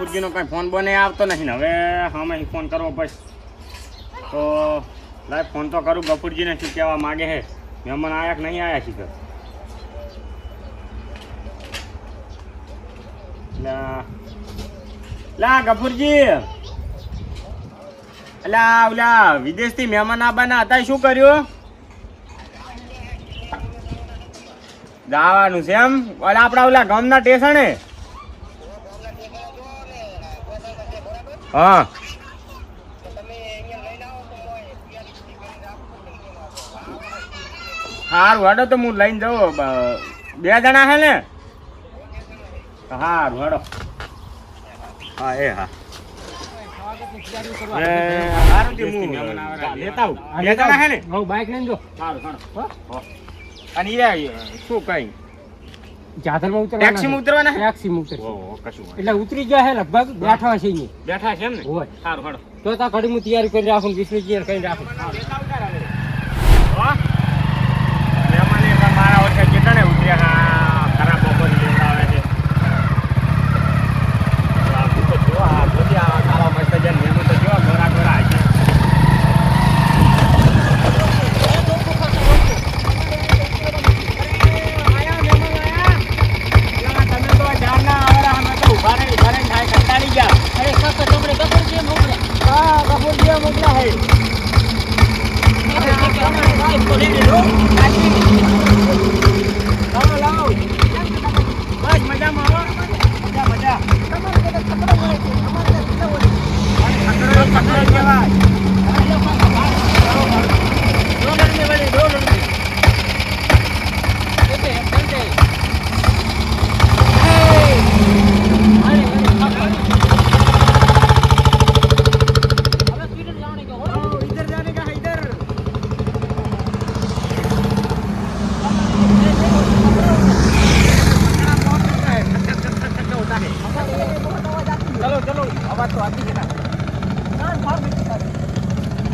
ગફુરજીનો કઈ ફોન બને આવતો નથી ને. હવે હમે ફોન કરવો પડશે. તો લાય ફોન તો કરું, ગફુરજીને શું કહેવા માગે છે? મહેમાન આયા કે નહીં આવ્યા લા. લા ગફુરજી. અલા ઓલા વિદેશથી મહેમાન આવવાના હતા શું કર્યું? જવાનું છે એમ? ઓલા આપણા ઓલા ગામના ટેશને હા. સારું હેડો તો હું લઈને જાઉં. બે જણા હે ને? સારું હેડો. હા એ હા. એ હારું હું બે જણા હે ને? બાઈક લઈને જો. સારું સારું અને એ શું કઈ? જાધરમાં ઉતરવાના ટેક્સીમાં ઉતરવાના? ટેક્સીમાં ઉતરશે. કશું એટલે ઉતરી ગયા હે લગભગ બેઠા છે એમ ને હોય. સારું તો તા ઘડી હું તૈયારી કરી રાખું વિષ્ણુ તૈયાર કરી રાખું હો? મહેમાને પણ મારા ઓછા કેટલા ને ઉતર્યા હા ખરાબ બપોર લેવડાવે છે આ ભૂતો જો આ ભૂતી આ કાળા મસ્ત છે મહેમાન તો જો ગોરા ગોરા છે તમે તો જાણના આવરા અમે તો ઊભા રહી ઊભા રહી થાય કંટાળી ગયા અરે કાકા તમને ખબર છે મોકલ્યા હા કપૂરજી મોકલા હે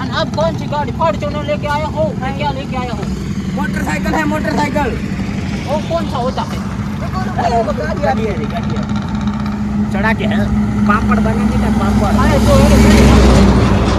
अब कौन सी गाड़ी? फॉर्चुनर लेके आया हो। मैं क्या लेके आया हूँ? मोटरसाइकिल है मोटरसाइकिल। वो कौन सा होता है? चढ़ा के है। पापड़ बना पापड़। तो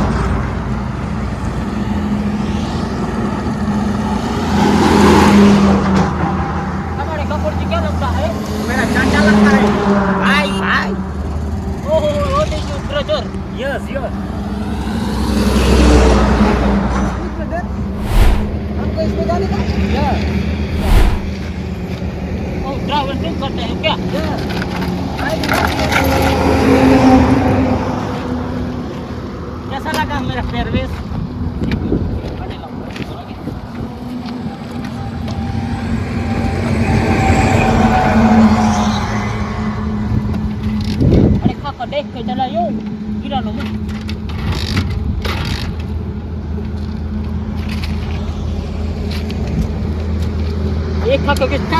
Cực!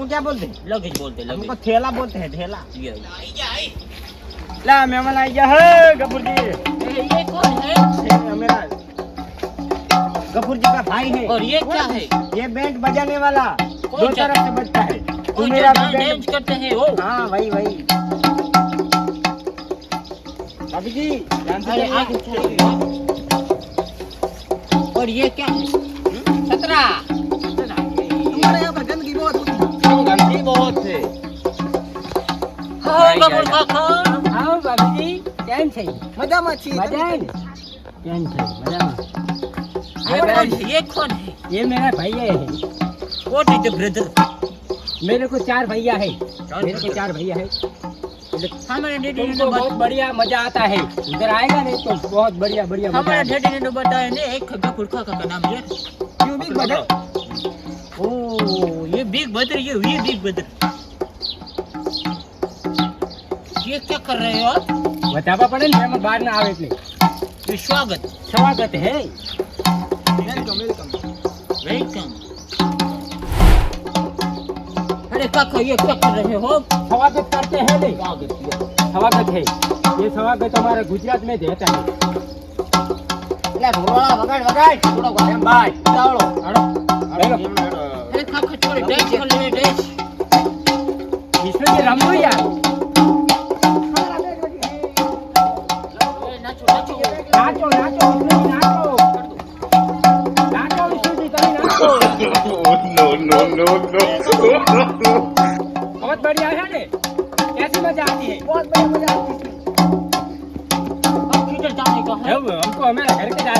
इसको क्या बोलते हैं? लगेज बोलते हैं हमको ठेला बोलते हैं ठेला ये ला मेहमान आई जा है गफूर जी। ये कौन है? मेरा गफूर जी का भाई है। और ये क्या है? ये बैंड बजाने वाला। दो तरफ़ से बजता है। तू मेरा बैंड करते हैं ओ। हाँ भाई भाई भाभी जी अरे आगे और ये क्या है? सतरा गंदी बहुत है हाँ कपूर काका आओ भाभी जी કેમ છે મજામાં છીએ મજા ને કેમ છે મજામાં ये कौन है ये कौन है ये मेरा भैया है व्हाट इज द ब्रदर मेरे को चार भैया है चार मेरे को भैया। चार भैया है हमारे डैडी ने तुमको तो बहुत बढ़िया मजा आता है इधर आएगा नहीं तो बहुत बढ़िया बढ़िया मजा हमारे आता है। डैडी ने तो बताया ने एक कपूर काका का नाम लिया क्यों बिग ब्रदर ओ ये बिग ब्रदर ये ये बिग ब्रदर ये क्या कर रहे हो आप बतावा પડે ને એમાં બહાર ના આવે એટલે ये स्वागत સ્વાગત है वेलकम अरे काका ये क्या कर रहे हो સ્વાગત करते हैं नहीं स्वागत किया स्वागत है ये स्वागत हमारे गुजरात में देता है એટલે ઢોળા વગાડ વગાડ થોડો એમ ભાઈ ચાલો हेलो बहुत बढ़िया है ने? कैसी मज़ा आती है। बहुत बढ़िया मज़ा आती है। अब हमको हमें घर के जाने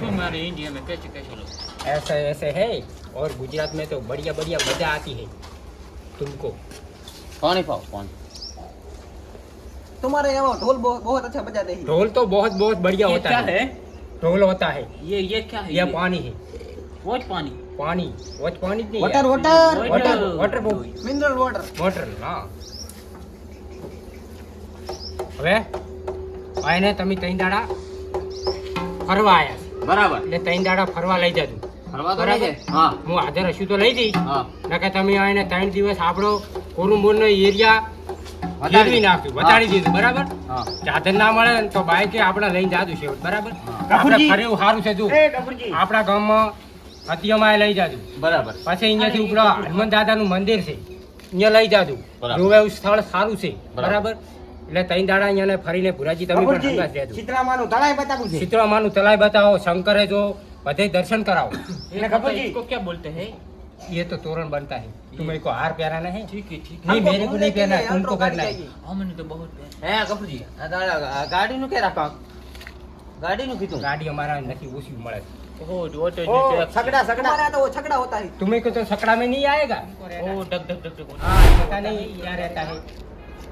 हमारे इंडिया में कैसे कैसे लोग ऐसे ऐसे है और गुजरात में तो बढ़िया बढ़िया मजा आती है तुमको पानी पाओ पानी तुम्हारे यहाँ ढोल बहुत बहुत अच्छा बजाते हैं ढोल तो बहुत बहुत बढ़िया ये होता क्या है है ढोल होता है ये ये क्या है यह पानी है वो पानी पानी वो पानी नहीं वॉटर है water water water boat mineral water motor હા હવે આને તમે ત્રણ દાડા ફરવા આયા છો. બરાબર. એટલે ત્રણ દાડા ફરવા લઈ જજો. ફરવા તો બરાબર. હા. હું હાજર હશું તો લઈ જઈશ. હા. તમે આને ત્રણ દિવસ આપણો કોરુંબોરનો એરિયા વધારી નાખ્યું. વધારી દીધું. બરાબર? ચાદર ના મળે ને તો બાઈક આપણે લઈને જાજુ છે બરાબર? આપણે ફરે એવું સારું છે જો. આપણા ગામમાં હતિયામાં લઈ જાજુ. બરાબર. પછી અહીંયાથી ઉપર હનુમાન દાદાનું મંદિર છે. અહીંયા લઈ જાજુ. જોવા એવું સ્થળ સારું છે. બરાબર. બરાબર એટલે ત્રણ દાડા અહીંયા ફરીને ભુરાજી તમે પણ ગફુરજી, હંગાત રહેજો ચિત્રામાનું તળાવ બતાવું છે શીતળામાનું તલાઈ બતાવો શંકરે જો બધે દર્શન કરાવો એને ખબર છે? इसको क्या बोलते हैं ये तो तोरण बनता है तुम्हें को हार पहनाना है ठीक है ठीक नहीं हमको मेरे को घूमने नहीं के लिए पहना तुमको अल्ट्रो गाड़ी करना है चाहिए। हमने तो बहुत प्यार હે કપૂરજી આ તારા આ ગાડીનું કે રાખો ગાડીનું કીધું गाड़ी हमारा नहीं उसी મળે ओ वो तो ओ छकड़ा छकड़ा हमारा तो वो छकड़ा होता है तुम्हें को तो छकड़ा में नहीं आएगा ओ डक डक डक डक हाँ पता नहीं क्या रहता है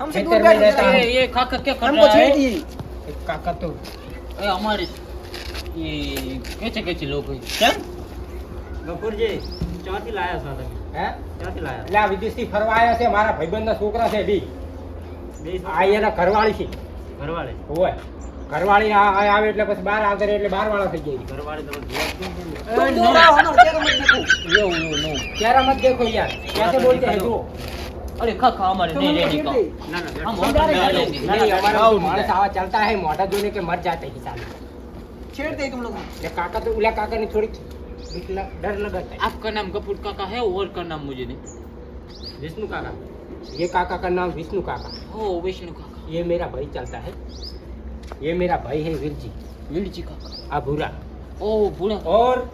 हमसे खेतर दूर में गाड़ी रहता चलाइए। है। ये ये खाकर क्या कर हमको रहा है छेड़िए काका तो ए हमारे ये कैसे कैसे लोग हैं क्या ગફુરજી ક્યાંથી લાયા છો તમે હે ક્યાંથી લાયા એટલે આ વિદેશથી ફરવા આવ્યા છે મારા ભાઈબંધના છોકરા છે બી બે આ એના ઘરવાળી છે ઘરવાળે હોય ઘરવાળી આ આ આવે એટલે પછી બાર આવતા રહે એટલે બાર વાળા થઈ જાય ઘરવાળે તમે જોવા કેમ કેમ નહીં? तुम दूर रहो हमारे पैरों में देखो यो यो नो ક્યારે મત દેખો યાર कैसे बोलते हैं जो अरे खा खा हमारे तुम नहीं हमको रहने छेड़ का दे ના ના हम બેઠો. होटल में नहीं, रहेंगे नहीं, हमारा आओ माणस आवा चलता है मोटा जोने के मर जाते हैं साले छेड़ते ही तुम लोग ये काका तो उला काका ने थोड़ी बीक लग- डर लगता है आपका नाम कपूर काका है और का नाम मुझे नहीं विष्णु काका ये काका का नाम विष्णु काका ओ विष्णु काका ये मेरा भाई चलता है ये मेरा भाई है वीर जी वीरजी काका अभूरा ओ बूढ़ा और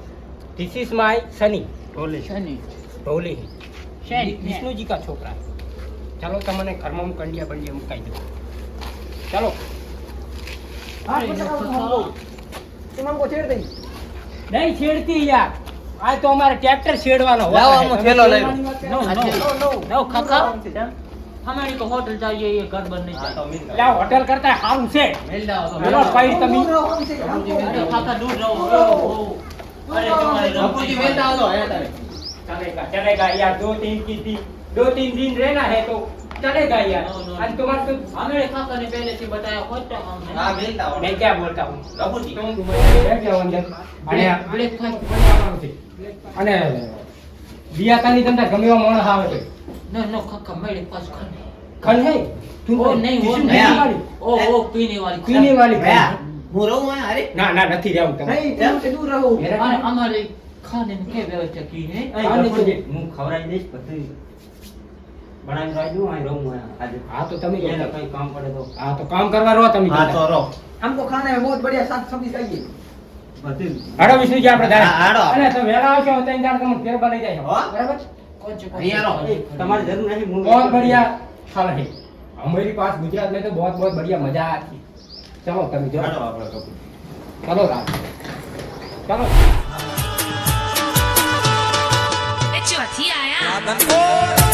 this is my Sunny ઢોલે. Shani ढोली है शनि विष्णु जी का छोकरा है चलो તમને ઘરમાં હું કંડિયા બંડિયા મુકાઈ દઉં ચલો हाँ कुछ करो तुम हमको तुम हमको छेड़ देंगे નહીં છેડતી યાર આ તો અમારે ટ્રેક્ટર છેડવાનો હોતા લાવો, है. આમાં તમે થેલો લઈ છેડવાની વાત કરો? No no no no no काका हमसे। हमारे को होटल चाहिए ये घर बनने હા તો चाहिए મિલ એટલે આ હોટેલ કરતા સારું છે मिल जाओ બોલો ભાઈ तुम તમે दूर रहो हमसे हमको अरे काका दूर रहो ओ, ओ। अरे तुम्हारे बापूजी बेटा आ जाओ, आया तारे। चलेगा चलेगा यार दो तीन की दिन दो तीन दिन रहना है तो चलेगा यार नो, नो, और नो। तुम्हारे तो हमारे काका ने पहले से बताया होटल हमने हाँ मिलता हो मैं क्या बोलता हूँ बापूजी तुम બેઠ જાઓ અંદર અને ब्लैक ब्लैक खाई બોલવાનું છે. અને બિયાતાની તમને ગમે એવો માણસ આવે છે नो नो काका मेरे पास घर नहीं ખન હે તું वो नहीं वो किसी नहीं पीने वाली ओ वो पीने वाली પીને વાળી भैया ખન. હું રહું અહીંયા અરે ના ના નથી રહેવું તમે नहीं तुम हमसे दूर रहो मेरा अरे हमारे खाने में क्या व्यवस्था की है ખાને તો દે. હું ખવડાવી દઈશ બધું બનાવી રાખજો અહીં રહું હું અહીંયા આજે હા તો તમે એને રહો. કઈ કામ પડે તો હા તો કામ કરવા રહો તમે हाँ तो रहो हमको खाने में बहुत बढ़िया साग सब्जी चाहिए બધું હાડો વિષ્ણુજી આપણે હા, હાડો. જાય અને તમે વહેલા આવશો તો ત્યાં દાડે તમને ફેર બનાવી જાય હો. બરાબર कौन से અહીંયા रहो। તમારી જરૂર નથી હું बहुत बढ़िया फल है हमारे पास गुजरात में तो बहुत बहुत बढ़िया मजा आती चलो तभी जो હાલો આપણે કપૂર चलो राम चलो Nada mejor.